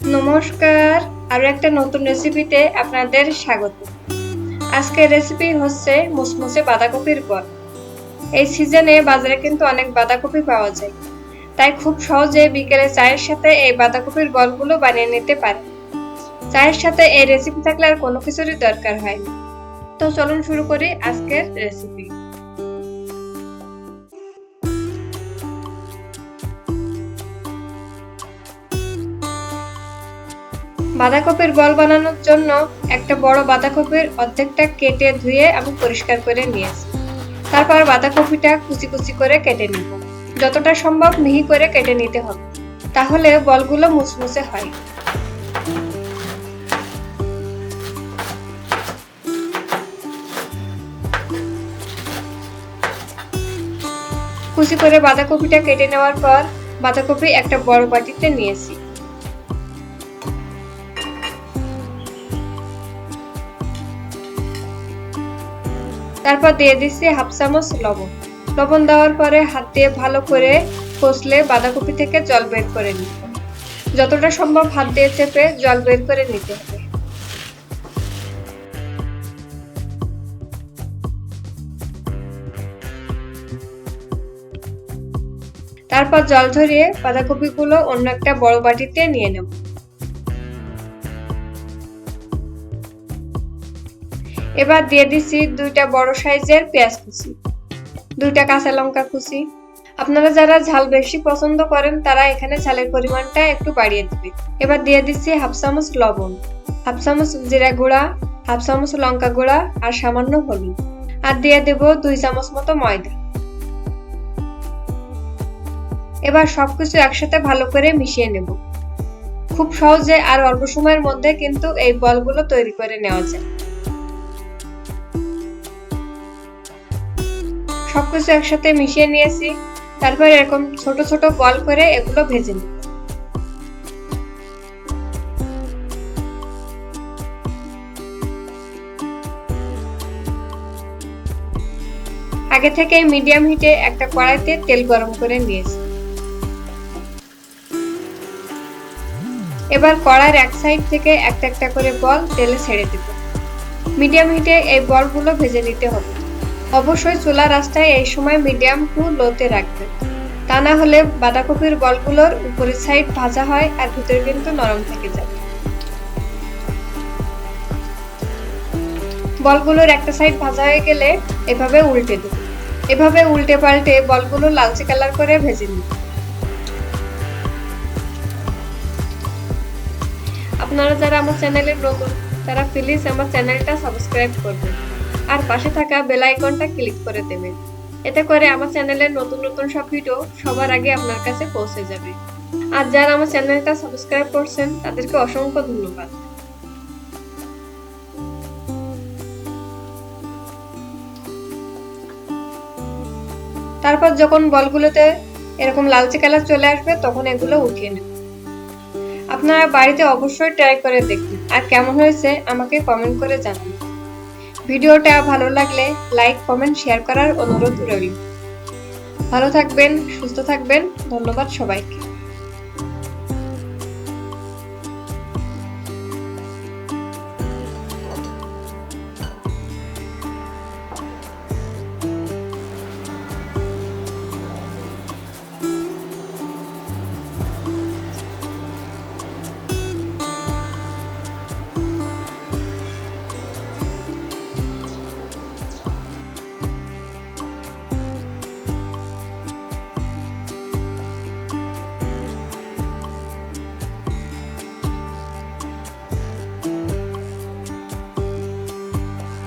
নমস্কার আরও একটা নতুন রেসিপিতে আপনাদের স্বাগত। আজকের রেসিপি হচ্ছে মুসমুসে বাঁধাকপির বল। এই সিজনে বাজারে কিন্তু অনেক বাঁধাকপি পাওয়া যায়। তাই খুব সহজে বিকেলে চায়ের সাথে এই বাঁধাকপির বলগুলো বানিয়ে নিতে পারে চায়ের সাথে এই রেসিপি থাকলে আর কোনো কিছুরই দরকার হয় তো চলুন শুরু করি আজকের রেসিপি বাঁধাকপির বল বানানোর জন্য একটা বড় বাঁধাকপির অর্ধেকটা কেটে ধুয়ে আমি পরিষ্কার করে নিয়েছি। তারপর বাঁধাকপিটা কুচি কুচি করে কেটে নিব। যতটা সম্ভব মিহি করে কেটে নিতে হবে, তাহলে বলগুলো মুচমুচে হয়। কুচি করে বাঁধাকপিটা কেটে নেওয়ার পর বাঁধাকপি একটা বড় বাটিতে নিয়েছি। তারপর দিয়ে দিচ্ছি হাফ চামচ লবণ। লবণ দেওয়ার পরে হাত দিয়ে ভালো করে কষলে বাঁধাকপি থেকে জল বের করে নিতে। যতটা সম্ভব হাত দিয়ে চেপে জল বের করে নিতে হবে। তারপর জল ঝরিয়ে বাঁধাকপিগুলো অন্য একটা বড় বাটিতে নিয়ে নেব। এবার দিয়ে দিচ্ছি দুইটা বড় সাইজের পেঁয়াজ কুচি, দুইটা কাঁচা লঙ্কা কুচি। আপনারা যারা ঝাল বেশি পছন্দ করেন, তারা এখানে ঝালের পরিমাণটা একটু বাড়িয়ে দিবে। এবার দিয়ে দিচ্ছি হাফ চামচ লবণ, হাফ চামচ জিরা গুঁড়া, হাফ চামচ লঙ্কা গুঁড়া আর সামান্য হলুদ। আর দিয়ে দেব দুই চামচ মতো ময়দা। এবার সবকিছু একসাথে ভালো করে মিশিয়ে নেব। খুব সহজে আর অল্প সময়ের মধ্যে কিন্তু এই বলগুলো তৈরি করে নেওয়া যায়। সবকিছু একসাথে মিশিয়ে নিয়েছি। তারপর এরকম ছোট ছোট বল করে এগুলো ভেজে নিই। আগে থেকে মিডিয়াম হিটে একটা কড়াইতে তেল গরম করে নিয়েছি। এবার কড়াইয়ের এক সাইড থেকে একটা একটা করে বল তেলে ছেড়ে দেব। মিডিয়াম হিটে এই বলগুলো ভেজে নিতে হবে। অবশ্যই চুলা রাস্তায় এই সময় মিডিয়াম টু লোতে রাখবেন। তা না হলে বাঁধাকপির বলগুলোর উপরের সাইড ভাজা হয় আর ভিতরে কিন্তু নরম থেকে যায়। বলগুলোর একটা সাইড ভাজা হয়ে গেলে এভাবে উল্টে দেব এভাবে উল্টে পাল্টে বলগুলো লালচে কালার করে ভেজে নিন। আপনারা যারা আমার চ্যানেলে নতুন, তারা প্লিজ আমার চ্যানেলটা সাবস্ক্রাইব করবেন। আর পাশে থাকা বেল আইকনটা ক্লিক করে দেবেন এতে করে আমার চ্যানেলের নতুন নতুন সব ভিডিও সবার আগে আপনার কাছে পৌঁছে যাবে। আর যারা আমার চ্যানেলটা সাবস্ক্রাইব করছেন, তাদেরকে অসংখ্য ধন্যবাদ। তারপর যখন বলগুলোতে এরকম লালচে কালার চলে আসবে, তখন এগুলো উঠিয়ে নেব। আপনারা বাড়িতে অবশ্যই ট্রাই করে দেখুন। আর কেমন হয়েছে, আমাকে কমেন্ট করে জানান। ভিডিওটা ভালো লাগলে লাইক, কমেন্ট, শেয়ার করার অনুরোধ রইল। ভালো থাকবেন, সুস্থ থাকবেন, ধন্যবাদ সবাইকে।